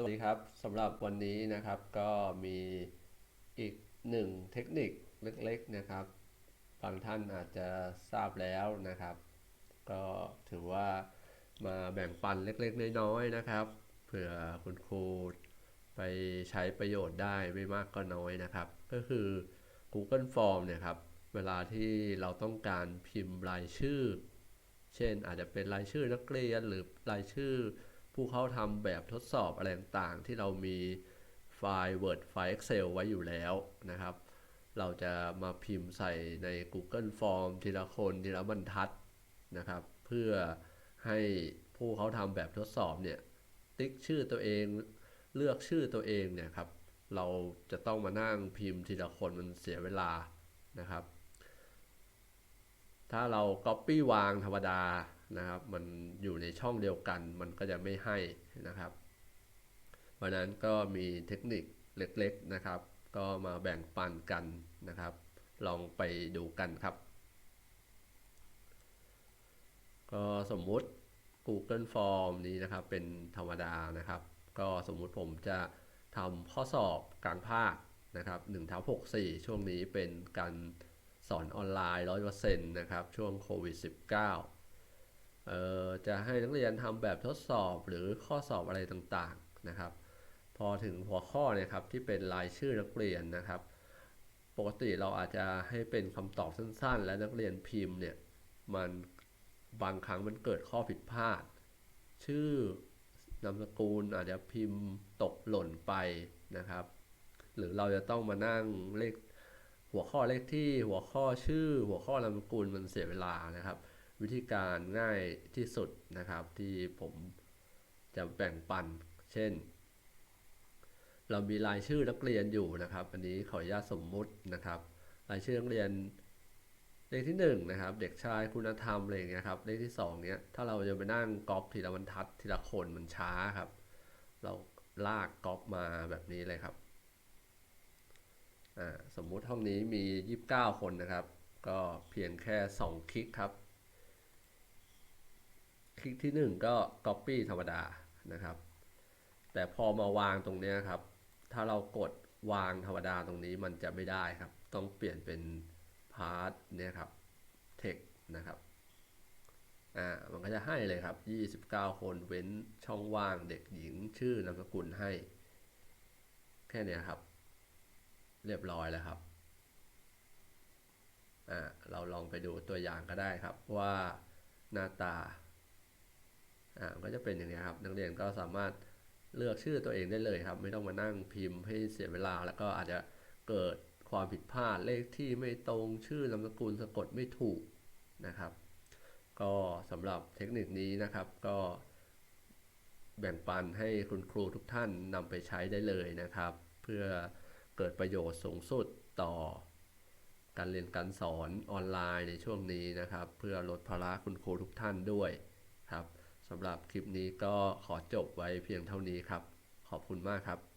สวัสดีครับสำหรับวันนี้นะครับก็มีอีกหนึ่งเทคนิคเล็กๆนะครับบางท่านอาจจะทราบแล้วนะครับ ก็ถือว่ามาแบ่งปันเล็กๆน้อยๆนะครับเผื่อคุณครูไปใช้ประโยชน์ได้ไม่มากก็น้อยนะครับ ก็คือ Google Form เนี่ยครับเวลาที่เราต้องการพิมพ์รายชื่อ เช่นอาจจะเป็นรายชื่อนักเรียนหรือรายชื่อ ผู้เข้าทำแบบทดสอบอะไรต่างๆ ที่เรามีไฟล์ Word ไฟล์ Excel ไว้อยู่แล้วนะครับ เราจะมาพิมพ์ใส่ใน Google Form ทีละคนทีละบรรทัดนะครับ เพื่อให้ผู้เขาทำแบบทดสอบเนี่ยติ๊กชื่อตัวเองเลือกชื่อตัวเองเนี่ยครับเราจะต้องมานั่งพิมพ์ทีละคนมันเสียเวลานะครับ ถ้าเรา Copy วางธรรมดา นะครับ มันอยู่ในช่องเดียวกันมันก็จะไม่ให้นะครับ เพราะนั้นก็มีเทคนิคเล็กๆนะครับ ก็มาแบ่งปันกันนะครับ ลองไปดูกันครับ ก็สมมุติ Google Form นี้นะครับเป็นธรรมดานะครับ ก็สมมุติผมจะทำข้อสอบกลางภาคนะครับ1ทับ64 ช่วงนี้เป็นการสอนออนไลน์ 100%นะครับ ช่วงโควิด -19 เอ่อ จะให้นักเรียนทำแบบทดสอบหรือข้อสอบอะไรต่างๆนะครับ พอถึงหัวข้อเนี่ยครับที่เป็นรายชื่อนักเรียนนะครับ ปกติเราอาจจะให้เป็นคำตอบสั้น ๆ และนักเรียนพิมพ์เนี่ยมันบางครั้งมันเกิดข้อผิดพลาด ชื่อนามสกุลอาจจะพิมพ์ตกหล่นไปนะครับ หรือเราจะต้องมานั่งเลขหัวข้อเลขที่หัวข้อชื่อ หัวข้อนามสกุลมันเสียเวลานะครับ วิธีการง่ายที่สุดนะครับที่ผมจะแบ่งปัน เช่น เรามีรายชื่อนักเรียนอยู่นะครับ อันนี้ขออนุญาตสมมุตินะครับ รายชื่อนักเรียนเลขที่1นงนะครับ เด็กชายคุณธรรมอะไรอย่างเงี้ยครับเลขที่2เนี้ยถ้าเราจะไปนั่งก๊อปทีละบรรทัดทีละคนมันช้าครับ เราลากก๊อปมาแบบนี้เลยครับสมมุติห้องนี้มี 29 คนนะครับ ก็เพียงแค่ 2 คลิกครับ คลิกที่ 1 ก็ Copy ธรรมดานะครับ แต่พอมาวางตรงนี้ครับ ถ้าเรากดวางธรรมดาตรงนี้มันจะไม่ได้ครับ ต้องเปลี่ยนเป็นพาร์ทเนี่ยครับ text นะครับอ่ามันก็จะให้เลยครับ 29 คนเว้นช่องว่างเด็กหญิงชื่อนามสกุลให้ แค่นี้ครับ เรียบร้อยแล้วครับอ่าเราลองไปดูตัวอย่างก็ได้ครับว่าหน้าตา อ่าก็จะเป็นอย่างนี้ครับ นักเรียนก็สามารถเลือกชื่อตัวเองได้เลยครับ ไม่ต้องมานั่งพิมพ์ให้เสียเวลา แล้วก็อาจจะเกิดความผิดพลาดเลขที่ไม่ตรงชื่อนามสกุลสะกดไม่ถูกนะครับ ก็สำหรับเทคนิคนี้นะครับก็แบ่งปันให้คุณครูทุกท่านนำไปใช้ได้เลยนะครับ เพื่อเกิดประโยชน์สูงสุดต่อ การเรียนการสอนออนไลน์ในช่วงนี้นะครับ เพื่อลดภาระคุณครูทุกท่านด้วยครับ สำหรับคลิปนี้ก็ขอจบไว้เพียงเท่านี้ครับ ขอบคุณมากครับ